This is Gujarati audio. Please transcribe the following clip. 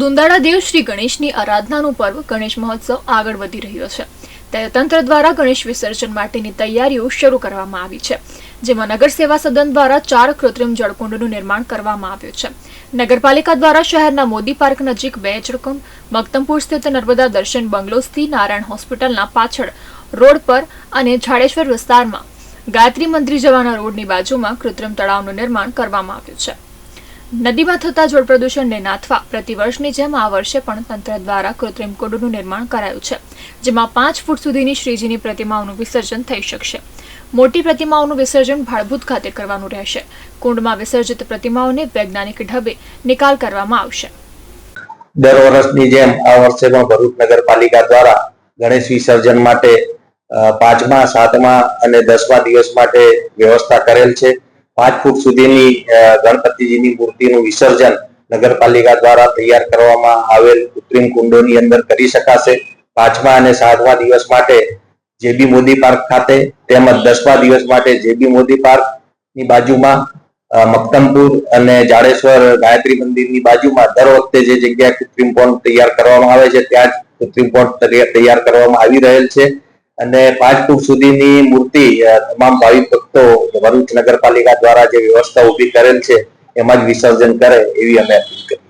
દુંદાળા દેવ શ્રી ગણેશની આરાધનાનું પર્વ ગણેશ મહોત્સવ આગળ વધી રહ્યો છે. ત્યારે તંત્ર દ્વારા ગણેશ વિસર્જન માટેની તૈયારીઓ શરૂ કરવામાં આવી છે, જેમાં નગર સેવા સદન દ્વારા ચાર કૃત્રિમ જળકુંડનું નિર્માણ કરવામાં આવ્યું છે. નગરપાલિકા દ્વારા શહેરના મોદી પાર્ક નજીક બે જળકુંડ, મક્તમપુર સ્થિત નર્મદા દર્શન બંગલોઝથી નારાયણ હોસ્પિટલના પાછળ રોડ પર અને ઝાડેશ્વર વિસ્તારમાં ગાયત્રી મંદિર જવાના રોડની બાજુમાં કૃત્રિમ તળાવનું નિર્માણ કરવામાં આવ્યું છે. નદીમાં થતા જળ પ્રદૂષણને નાથવા પ્રતિવર્ષની જેમ આ વર્ષે પણ તંત્ર દ્વારા કૃત્રિમ કુંડનું નિર્માણ કરાયું છે, જેમાં પાંચ ફૂટ સુધીની શ્રીજીની પ્રતિમાઓનું વિસર્જન થઈ શકશે. મોટી પ્રતિમાઓનું વિસર્જન ભાડભૂત ખાતે કરવાનું રહેશે. કુંડમાં વિસર્જિત પ્રતિમાઓને વૈજ્ઞાનિક ઢબે નિકાલ કરવામાં આવશે. દર વર્ષની જેમ આ વર્ષે પણ ભરૂચ નગરપાલિકા દ્વારા ગણેશ વિસર્જન માટે પાંચમા, સાતમા અને દસમા દિવસ માટે વ્યવસ્થા કરેલ છે. પાંચ ફૂટ સુધીની ગણપતિજીની મૂર્તિનું વિસર્જન નગરપાલિકા દ્વારા તૈયાર કરવામાં આવેલ કૃત્રિમ કુંડોની અંદર કરી શકાશે. પાંચમા અને સાતમા દિવસ માટે જેબી મોદી પાર્ક ખાતે તેમજ દસમા દિવસ માટે જેબી મોદી પાર્કની બાજુમાં મક્તમપુર અને જાડેશ્વર ગાયત્રી મંદિરની બાજુમાં દર વખતે જે જગ્યાએ કૃત્રિમ પોન્ડ તૈયાર કરવામાં આવે છે, ત્યાં જ કૃત્રિમ પોન્ડ તૈયાર કરવામાં આવી રહેલ છે. અને પાંચ ફૂટ સુધીની મૂર્તિ તમામ ભાવિક ભક્તો ભરૂચ નગરપાલિકા દ્વારા જે વ્યવસ્થા ઊભી કરેલ છે, એમાં જ વિસર્જન કરે એવી અમે અપીલ કરી